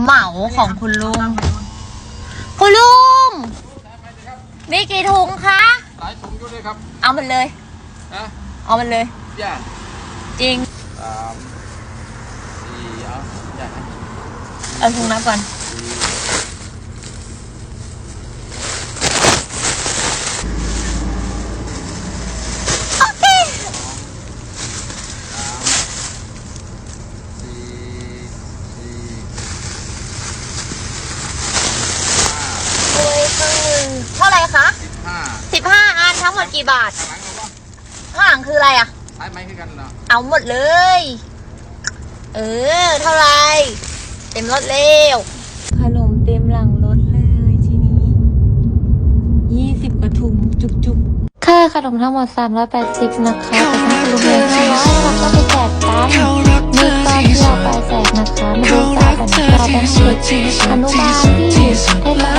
เหมาของคุณลุง คุณลุง มีกี่ถุงคะ หลายถุงอยู่เลยครับเอามันเลย นะเอามันเลย ย่าจริง สามสี่เอาย่า เอาถุงนับก่อน โอเค สี่สี่ โอ้ยครึ่งหนึ่งเท่าไหร่คะ สิบห้า สิบห้าอันทั้ง หมดกี่บาทข้างหลังเราว่าข้างหลังคืออะไรอะใช้ไม้คือกันเนาะเอาหมดเลย เออ เท่าไหรเต็มรถเร็วขนมเต็มหลังรถเลยทีนี้ยี่สิบกระถุงจุกๆค่าขนมทั้งหมด380นะคะแต่ทั้งคุณลุงเลย500เราก็ไปแจกกันนี่ก็ที่เราไปแจกนะคะมาดูกันกันนะคะเป็นเด็กอนุบาลที่เทศบาล